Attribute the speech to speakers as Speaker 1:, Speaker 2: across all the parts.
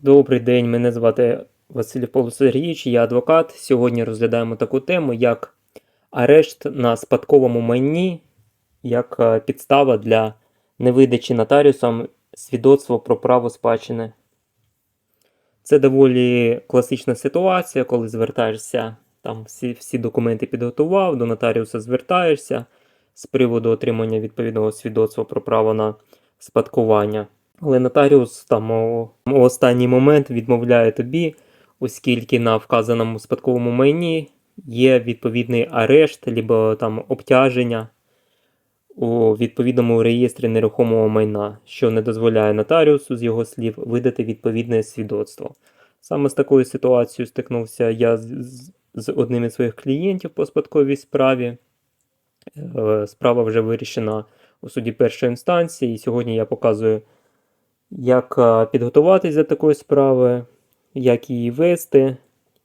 Speaker 1: Добрий день, мене звати Василь Павло Сергійович, я адвокат. Сьогодні розглядаємо таку тему, як арешт на спадковому майні, як е, підстава для невидачі нотаріусом свідоцтва про право спадщини. Це доволі класична ситуація, коли звертаєшся, там всі, всі документи підготував, до нотаріуса звертаєшся з приводу отримання відповідного свідоцтва про право на спадкування. Але нотаріус там у, у останній момент відмовляє тобі, оскільки на вказаному спадковому майні є відповідний арешт, либо там обтяження у відповідному реєстрі нерухомого майна, що не дозволяє нотаріусу, з його слів, видати відповідне свідоцтво. Саме з такою ситуацією стикнувся я з, з- з одним із своїх клієнтів по спадковій справі. Е, Справа вже вирішена у суді першої інстанції, і сьогодні я показую як е, підготуватись до такої справи, як її вести,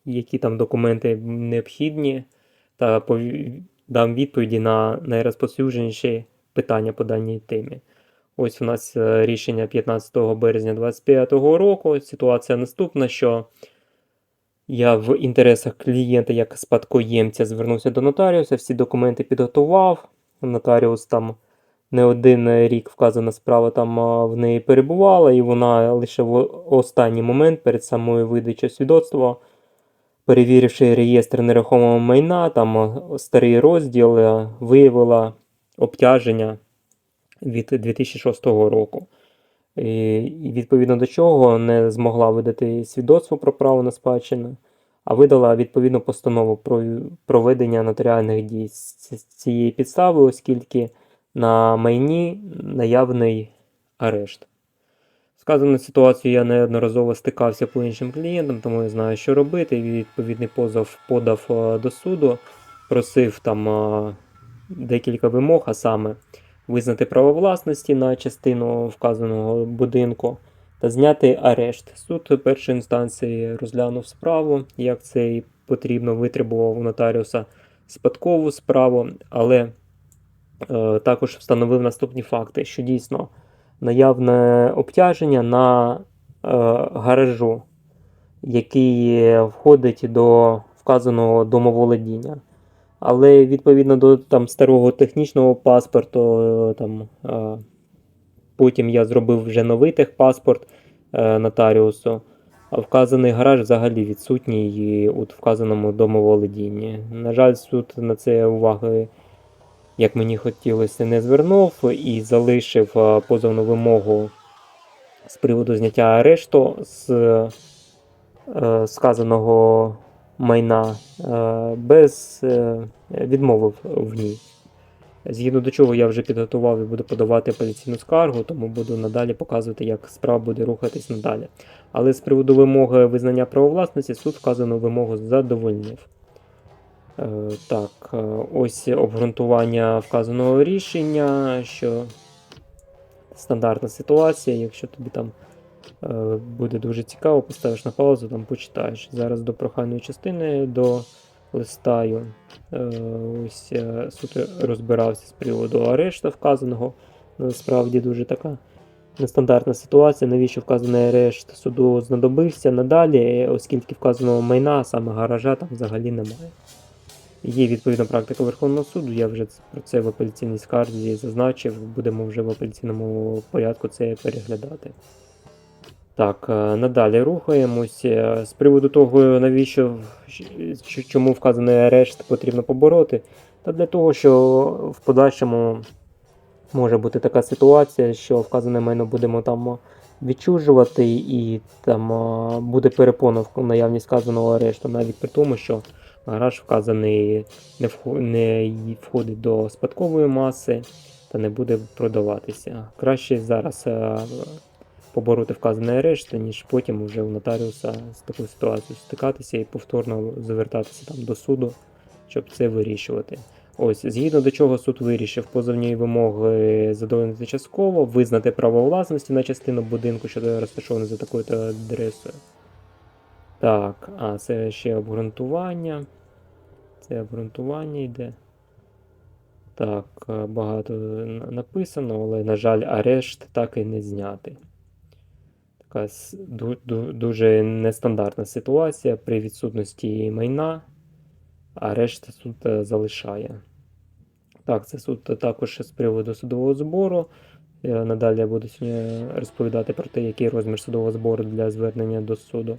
Speaker 1: які там документи необхідні, та дам відповіді на найрозповсюдженіші питання по даній темі. Ось у нас е, рішення 15 березня 2025 року. Ситуація наступна, що я в інтересах клієнта як спадкоємця звернувся до нотаріуса, всі документи підготував. Нотаріус там не один рік вказана справа там в неї перебувала, і вона лише в останній момент перед самою видачею свідоцтва, перевіривши реєстр нерухомого майна, там старий розділ виявила обтяження від 2006 року. І, відповідно до чого не змогла видати свідоцтво про право на спадщину, а видала відповідну постанову про проведення нотаріальних дій з цієї підстави, оскільки на майні наявний арешт. Сказану ситуацію я неодноразово стикався по іншим клієнтам, тому я знаю, що робити. Відповідний позов подав е, до суду, просив там е, декілька вимог, а саме визнати право власності на частину вказаного будинку та зняти арешт. Суд першої інстанції розглянув справу, як це потрібно, витребував у нотаріуса спадкову справу, але також встановив наступні факти, що дійсно наявне обтяження на е, гаражу, який входить до вказаного домоволодіння. Але відповідно до там, старого технічного паспорту, е, там, е, потім я зробив вже новий техпаспорт е, нотаріусу. А вказаний гараж взагалі відсутній у вказаному домоволодінні. На жаль, суд на це уваги, як мені хотілося, не звернув і залишив е, позовну вимогу з приводу зняття арешту з е, сказаного майна е, без е, відмови в- в ній. Згідно до чого я вже підготував і буду подавати апеляційну скаргу, тому буду надалі показувати, як справа буде рухатись надалі. Але з приводу вимоги визнання правовласності суд вказану вимогу задовольнив. Е, так, е, ось обґрунтування вказаного рішення, що стандартна ситуація, якщо тобі там е, буде дуже цікаво, поставиш на паузу, там почитаєш. Зараз до прохальної частини до листаю. Ось суд розбирався з приводу арешту вказаного. Насправді дуже така нестандартна ситуація, навіщо вказаний арешт суду знадобився надалі, оскільки вказаного майна, саме гаража, там взагалі немає. Є відповідна практика Верховного суду, я вже про це в апеляційній скарзі зазначив, будемо вже в апеляційному порядку це переглядати. Так, е, надалі рухаємось. З приводу того, навіщо чому вказаний арешт потрібно побороти, та для того, що в подальшому може бути така ситуація, що вказане майно будемо там відчужувати, і там буде перепона в наявність вказаного арешту, навіть при тому, що гараж вказаний не, вхо- не входить до спадкової маси та не буде продаватися. Краще зараз е, побороти вказаний арешт, ніж потім вже у нотаріуса з такою ситуацією стикатися і повторно звертатися там до суду, щоб це вирішувати. Ось, згідно до чого суд вирішив позовні вимоги задовольнити частково, визнати право власності на частину будинку, що розташований за такою то адресою. Так, а це ще обґрунтування. Це обґрунтування йде. Так, е, багато написано, але, на жаль, арешт так і не знятий. ду- дуже нестандартна ситуація при відсутності майна, а решта суд е, залишає. Так, це суд також з приводу судового збору. Е, Надалі я буду сьогодні розповідати про те, який розмір судового збору для звернення до суду.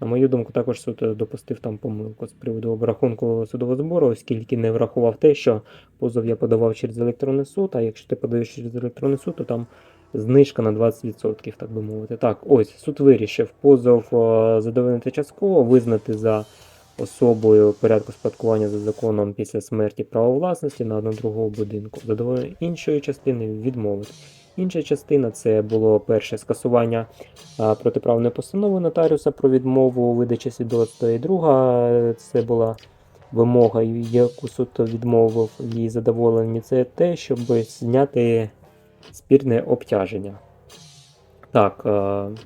Speaker 1: На мою думку, також суд е, допустив там помилку з приводу обрахунку судового збору, оскільки не врахував те, що позов я подавав через електронний суд, а якщо ти подаєш через електронний суд, то там знижка на 20%, так би мовити. Так, ось суд вирішив позов е, задовольнити частково, визнати за особою порядку спадкування за законом після смерті права власності на одну другого будинку. Задоволення іншої частини відмовити. Інша частина це було перше скасування протиправної постанови нотаріуса про відмову видачі свідоцтва. І друга це була вимога, яку суд відмовив її задоволенні. Це те, щоб зняти спірне обтяження. Так,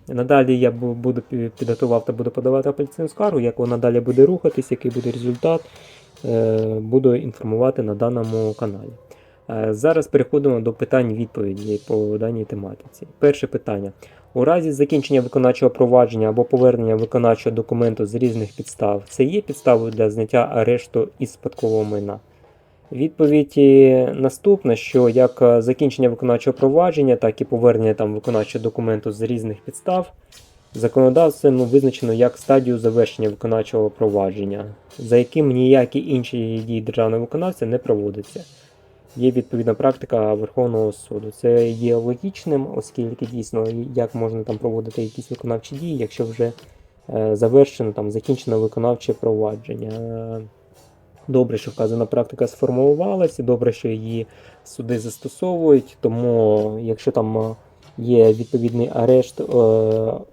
Speaker 1: надалі я буду підготував та буду подавати апеляційну скаргу. Як вона далі буде рухатись, який буде результат, е, буду інформувати на даному каналі. Е, Зараз переходимо до питань відповіді по даній тематиці. Перше питання. У разі закінчення виконавчого провадження або повернення виконавчого документу з різних підстав, це є підставою для зняття арешту із спадкового майна? Відповідь е, наступна, що як е, закінчення виконавчого провадження, так і повернення там виконавчого документу з різних підстав законодавцем визначено як стадію завершення виконавчого провадження, за яким ніякі інші дії державного виконавця не проводяться. Є відповідна практика Верховного суду. Це є логічним, оскільки дійсно як можна там проводити якісь виконавчі дії, якщо вже е, завершено там закінчено виконавче провадження. Добре, що вказана практика сформувалася, добре, що її суди застосовують, тому якщо там е, є відповідний арешт е,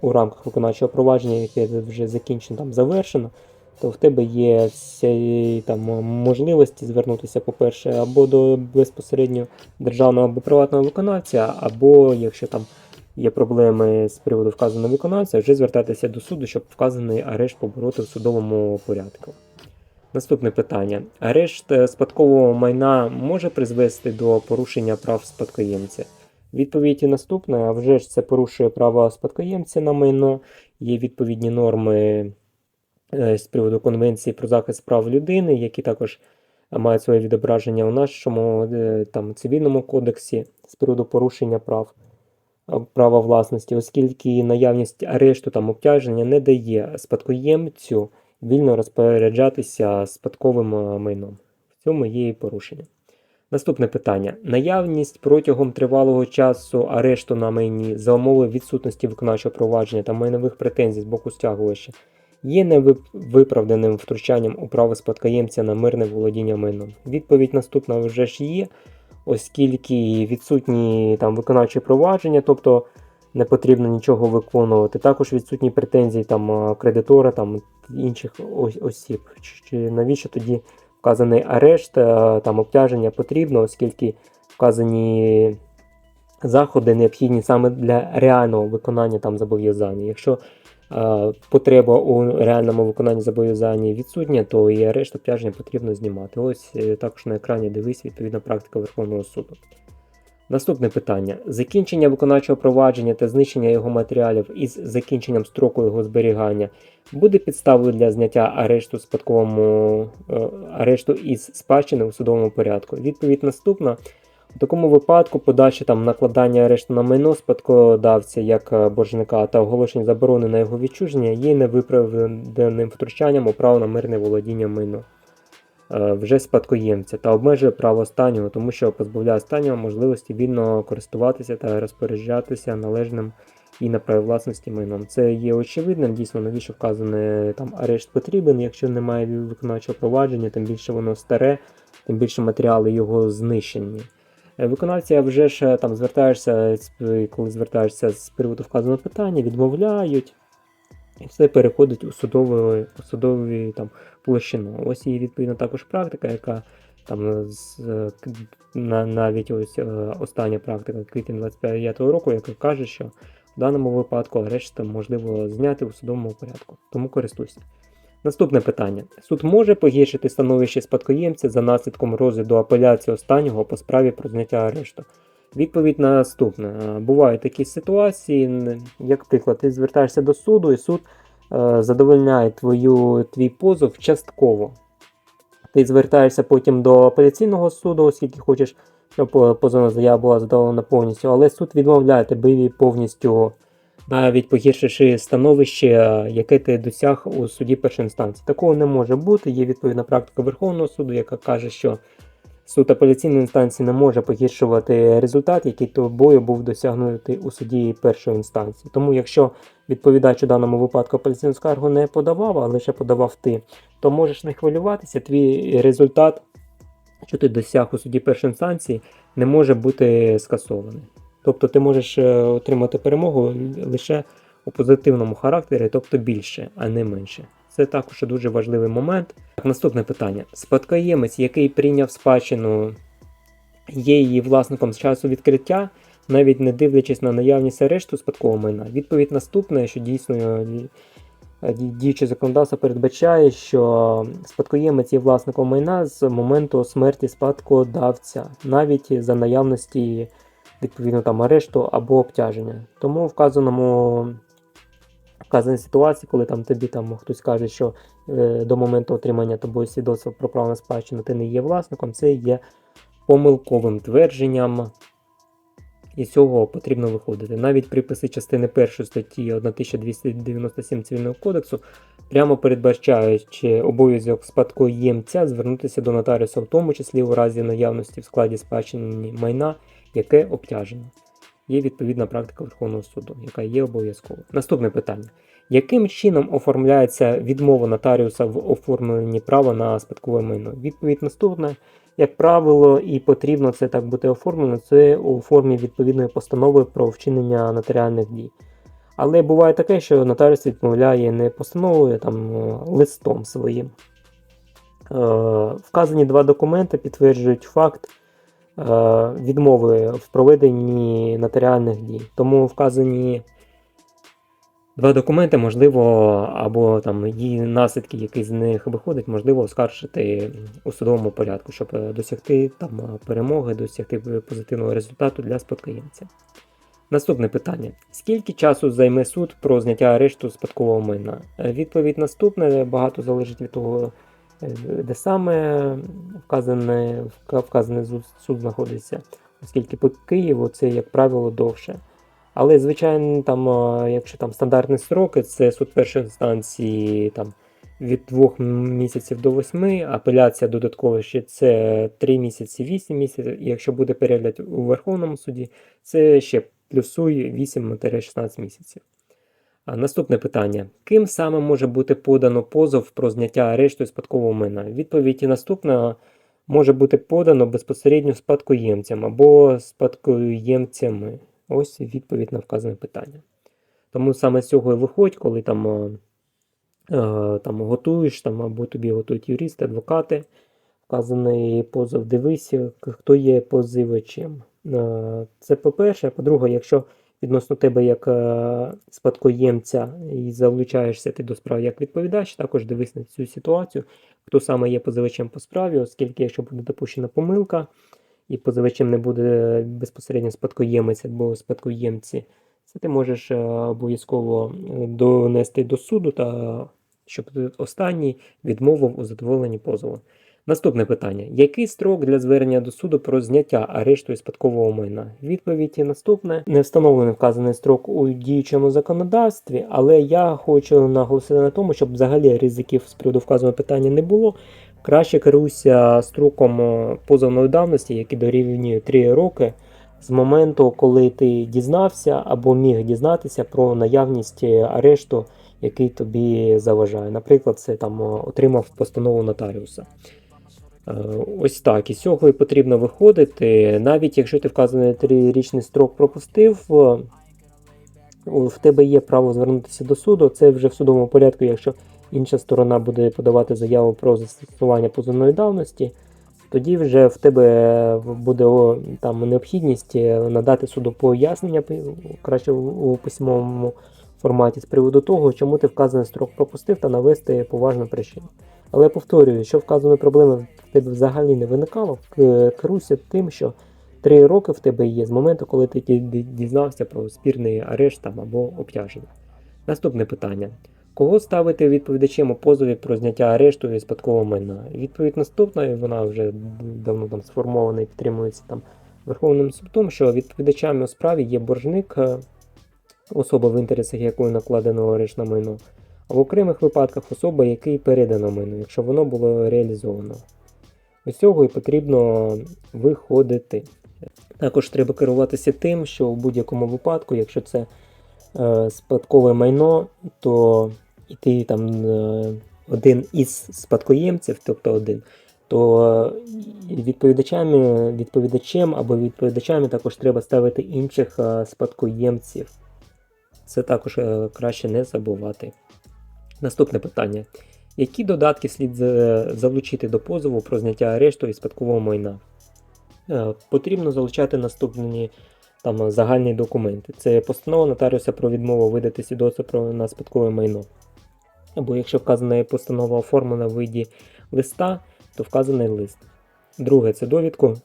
Speaker 1: у рамках виконавчого провадження, яке вже закінчено, там завершено, то в тебе є всі там можливості звернутися, по-перше, або до безпосередньо державного або приватного виконавця, або якщо там є проблеми з приводу вказаного виконавця, вже звертатися до суду, щоб вказаний арешт побороти в судовому порядку. Наступне питання. Арешт е, спадкового майна може призвести до порушення прав спадкоємця? Відповідь наступна. А вже ж це порушує права спадкоємця на майно. Є відповідні норми з приводу Конвенції про захист прав людини, які також мають своє відображення у нашому е, там, цивільному кодексі з приводу порушення прав е, права власності, оскільки наявність арешту там обтяження не дає спадкоємцю вільно розпоряджатися спадковим е, майном. В цьому є і порушення. Наступне питання. Наявність протягом тривалого часу арешту на майні за умови відсутності виконавчого провадження та майнових претензій з боку стягувача є невиправданим втручанням у право спадкоємця на мирне володіння майном. Відповідь наступна вже ж є, оскільки відсутні там виконавчі провадження, тобто не потрібно нічого виконувати. Також відсутні претензії там кредитора, там інших осіб. Чи- навіщо тоді вказаний арешт, там обтяження потрібно, оскільки вказані заходи необхідні саме для реального виконання там зобов'язання. Якщо потреба у реальному виконанні зобов'язання відсутня, то і арешт обтяження потрібно знімати. Ось е, також на екрані дивись відповідна практика Верховного суду. Наступне питання: закінчення виконавчого провадження та знищення його матеріалів із закінченням строку його зберігання буде підставою для зняття арешту спадковому е, арешту із спадщини у судовому порядку. Відповідь наступна. У такому випадку подальше там накладання арешту на майно спадкодавця як е, боржника та оголошення заборони на його відчуження є невиправданим втручанням у право на мирне володіння майно е, вже спадкоємця та обмежує право останнього, тому що позбавляє останнього можливості вільно користуватися та розпоряджатися належним і на праві власності майном. Це є очевидним, дійсно, навіщо вказане там арешт потрібен, якщо немає виконавчого провадження, тим більше воно старе, тим більше матеріали його знищені. Е, Виконавці вже ж е, там звертаєшся, з- коли звертаєшся з приводу вказаного питання, відмовляють, і все переходить у судову, у судові там, площину. Ось є відповідно також практика, яка там з, е, на, навіть ось е, остання практика квітень 25 року, яка каже, що в даному випадку арешт можливо зняти у судовому порядку. Тому користуйся. Наступне питання. Суд може погіршити становище спадкоємця за наслідком розгляду апеляції останнього по справі про зняття арешту. Відповідь наступна. Е, Бувають такі ситуації, як приклад, ти звертаєшся до суду, і суд е, задовольняє твою, твій позов частково. Ти звертаєшся потім до апеляційного суду, оскільки хочеш, щоб е, позовна заява була задоволена повністю, але суд відмовляє тобі повністю, навіть погіршивши становище, е, яке ти досяг у суді першої інстанції. Такого не може бути. Є відповідна практика Верховного суду, яка каже, що суд апеляційної інстанції не може погіршувати результат, який тобою був досягнутий у суді першої інстанції. Тому, якщо відповідач у даному випадку апеляційну скаргу не подавав, а лише подавав ти, то можеш не хвилюватися, твій результат, що ти досяг у суді першої інстанції, не може бути скасований. Тобто ти можеш е, отримати перемогу лише у позитивному характері, тобто більше, а не менше. Це також дуже важливий момент. Так, наступне питання: спадкоємець, який прийняв спадщину, є її власником з часу відкриття, навіть не дивлячись на наявність арешту спадкового майна. Відповідь наступна, що дійсно е, ді- діюче законодавство передбачає, що спадкоємець є власником майна з моменту смерті спадкодавця, навіть за наявності відповідно там арешту або обтяження. Тому вказаному вказаній ситуації, коли там тобі там хтось каже, що е, до моменту отримання тобою свідоцтва про право на спадщину ти не є власником, це є помилковим твердженням. І з цього потрібно виходити. Навіть приписи частини 1 статті 1297 Цивільного кодексу прямо передбачаючи обов'язок спадкоємця звернутися до нотаріуса, в тому числі у разі наявності в складі спадщини майна, яке обтяжено. Є відповідна практика Верховного суду, яка є обов'язковою. Наступне питання: яким чином оформляється відмова нотаріуса в оформленні права на спадкове майно? Відповідь наступна. Як правило, і потрібно це так бути оформлено, це у формі відповідної постанови про вчинення нотаріальних дій. Але буває таке, що нотаріус відмовляє не постановою, там е, листом своїм. Е, Вказані два документи підтверджують факт е, відмови в проведенні нотаріальних дій. Тому вказані два документи, можливо, або там її наслідки, які з них виходять, можливо, оскаржити у судовому порядку, щоб е, досягти там е, перемоги, досягти позитивного результату для спадкоємця. Наступне питання: скільки часу займе суд про зняття арешту спадкового майна? Відповідь наступна, багато залежить від того, де саме вказане, вка- вказаний суд знаходиться, оскільки по Києву це, як правило, довше. Але, звичайно, там, якщо там стандартні строки, це суд першої інстанції там, від 2 місяців до 8, апеляція додатково ще це 3 місяці, 8 місяців, і якщо буде перегляд у Верховному суді, це ще плюсує 8-16 місяців. Наступне питання: ким саме може бути подано позов про зняття арешту і спадкового майна? Відповідь наступна може бути подано безпосередньо спадкоємцям або спадкоємцями. Ось відповідь на вказане питання. Тому саме з цього і виходь, коли там, е, е, там готуєш, там, або тобі готують юристи, адвокати, вказаний позов, дивися, хто є позивачем. Е, Це по-перше. По-друге, якщо відносно тебе як е, спадкоємця і залучаєшся ти до справи як відповідач, також дивись на цю ситуацію, хто саме є позивачем по справі, оскільки якщо буде допущена помилка, і позивачем не буде безпосередньо спадкоємець або спадкоємці, це ти можеш е, обов'язково е, донести до суду, та щоб останній відмовив у задоволенні позову. Наступне питання: який строк для звернення до суду про зняття арешту і спадкового майна? Відповідь наступне: не встановлений вказаний строк у діючому законодавстві, але я хочу наголосити на тому, щоб взагалі ризиків з приводу вказаного питання не було. Краще керуйся строком е, позовної давності, який дорівнює 3 роки з моменту, коли ти дізнався або міг дізнатися про наявність е, арешту, який тобі заважає. Наприклад, це там е, отримав постанову нотаріуса. Е, Ось так. Із цього і потрібно виходити. Навіть якщо ти вказаний трирічний строк пропустив, е, в тебе є право звернутися до суду. Це вже в судовому порядку, якщо інша сторона буде подавати заяву про застосування позовної давності, тоді вже в тебе буде там необхідність е, надати суду пояснення краще у у письмовому форматі з приводу того, чому ти вказаний строк пропустив та навести поважну причину. Але повторюю, що вказаної проблеми в тебе взагалі не виникало, к- керуйся тим, що 3 роки в тебе є з моменту, коли ти ді- ді- дізнався про спірний арешт там, або обтяження. Наступне питання. Кого ставити відповідачем у позові про зняття арешту і спадкового майна? Відповідь наступна, і вона вже давно там сформована і підтримується там Верховним судом, що відповідачами у справі є боржник, е, особа в інтересах якої накладено арешт на майно, в окремих випадках особа, якій передано майно, якщо воно було реалізовано. Із цього і потрібно виходити. Також треба керуватися тим, що в будь-якому випадку, якщо це е, спадкове майно, то і ти там е, один із спадкоємців, тобто один, то відповідачами, відповідачем або відповідачами також треба ставити інших е, спадкоємців. Це також е, краще не забувати. Наступне питання. Які додатки слід залучити до позову про зняття арешту і спадкового майна? Е, Потрібно залучати наступні там, загальні документи. Це постанова нотаріуса про відмову видати свідоцтво про на спадкове майно. Або якщо вказана постанова оформлена в виді листа, то вказаний лист. Друге це довідку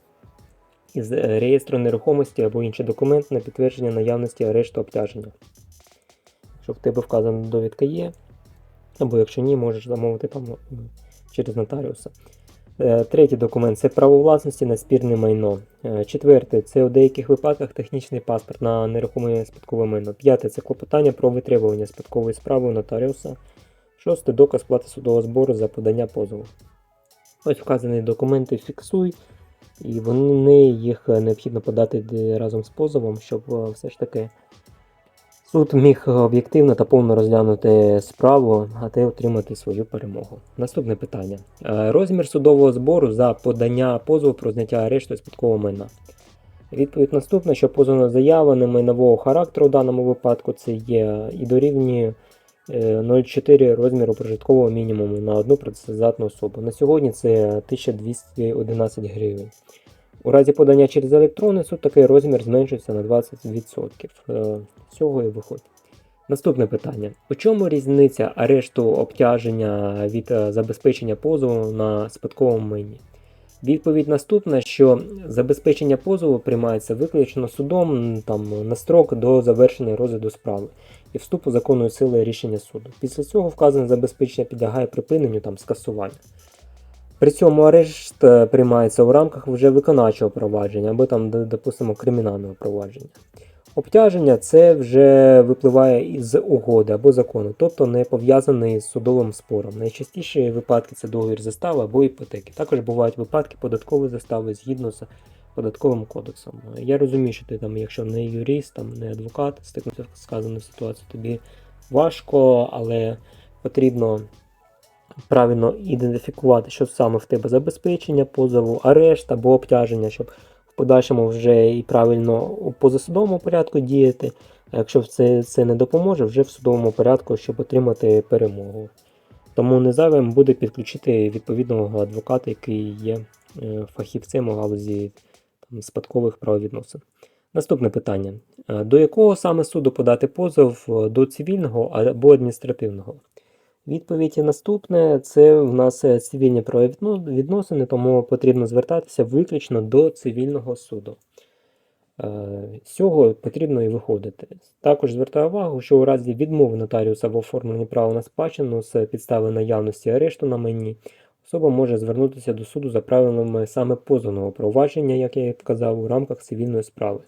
Speaker 1: із реєстру нерухомості або інший документ на підтвердження наявності арешту обтяження. Якщо в тебе вказана довідка є, або якщо ні, можеш замовити там через нотаріуса. Е, Третій документ це право власності на спірне майно. Е, Четверте це у деяких випадках технічний паспорт на нерухоме спадкове майно. П'яте це клопотання про витребування спадкової справи у нотаріуса. Шосте доказ плати судового збору за подання позову. Ось вказані документи фіксуй, і вони їх необхідно подати разом з позовом, щоб е, все ж таки суд міг об'єктивно та повно розглянути справу, а ти отримати свою перемогу. Наступне питання: Е, розмір судового збору за подання позову про зняття арешту спадкового майна. Відповідь наступна, що позовна заява не майнового характеру в даному випадку це є і дорівнює е, 0,4 розміру прожиткового мінімуму на одну працездатну особу. На сьогодні це 1211 гривень. У разі подання через електронний суд такий розмір зменшується на 20%. Е, З цього і виходить. Наступне питання: у чому різниця арешту обтяження від е, забезпечення позову на спадковому майні? Відповідь наступна, що забезпечення позову приймається виключно судом там, на строк до завершення розгляду справи і вступу законної сили рішення суду. Після цього вказане забезпечення підлягає припиненню там, скасування. При цьому арешт е, приймається у рамках вже виконавчого провадження або там, допустимо, кримінального провадження. Обтяження це вже випливає із угоди або закону, тобто не пов'язаний з судовим спором. Найчастіші випадки це договір застави або іпотеки. Також бувають випадки податкової застави згідно з податковим кодексом. Я розумію, що ти там, якщо не юрист, там не адвокат, стикнувся з сказаною ситуацією, тобі важко, але потрібно правильно ідентифікувати, що саме в тебе забезпечення позову, арешт або обтяження, щоб в подальшому вже і правильно у позасудовому порядку діяти. А якщо це, це не допоможе, вже в судовому порядку, щоб отримати перемогу. Тому не зайвим буде підключити відповідного адвоката, який є е, фахівцем у галузі там, спадкових правовідносин. Наступне питання: Е, до якого саме суду подати позов е, до цивільного або адміністративного? Відповідь наступне: це в нас е, цивільні правовідносини, тому потрібно звертатися виключно до цивільного суду. Е, З цього потрібно і виходити. Також звертаю увагу, що у разі відмови нотаріуса в оформленні права на спадщину з підстави наявності арешту на майні, особа може звернутися до суду за правилами саме позовного провадження, як я і казав, у рамках цивільної справи.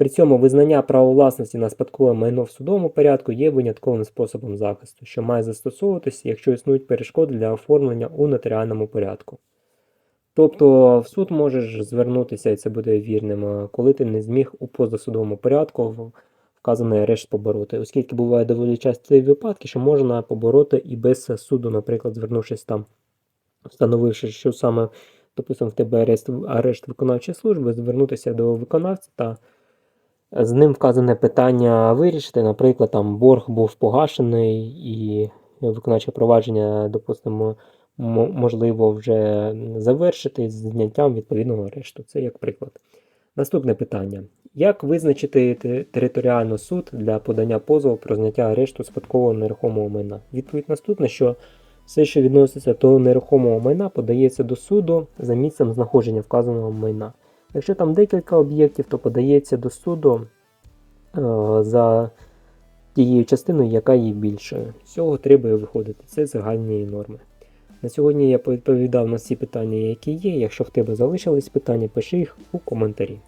Speaker 1: При цьому визнання права власності на спадкове майно в судовому порядку є винятковим способом захисту, що має застосовуватися, якщо існують перешкоди для оформлення у нотаріальному порядку. Тобто в суд можеш звернутися, і це буде вірним, е, коли ти не зміг у позасудовому порядку вказаний арешт побороти, оскільки буває доволі часті випадки, що можна побороти і без суду, наприклад, звернувшись там, встановивши, що саме, допустимо, в тебе арешт, арешт виконавчої служби, звернутися до виконавця та з ним вказане питання вирішити. Наприклад, там борг був погашений і виконавче провадження, допустимо, можливо вже завершити з зняттям відповідного арешту. Це як приклад. Наступне питання: як визначити те- територіально суд для подання позову про зняття арешту спадкового нерухомого майна? Відповідь наступна, що все, що відноситься до нерухомого майна, подається до суду за місцем знаходження вказаного майна. Якщо там декілька об'єктів, то подається до суду е, за тією частиною, яка є більшою. З цього треба виходити. Це загальні норми. На сьогодні я відповідав на всі питання, які є. Якщо в тебе залишились питання, пиши їх у коментарі.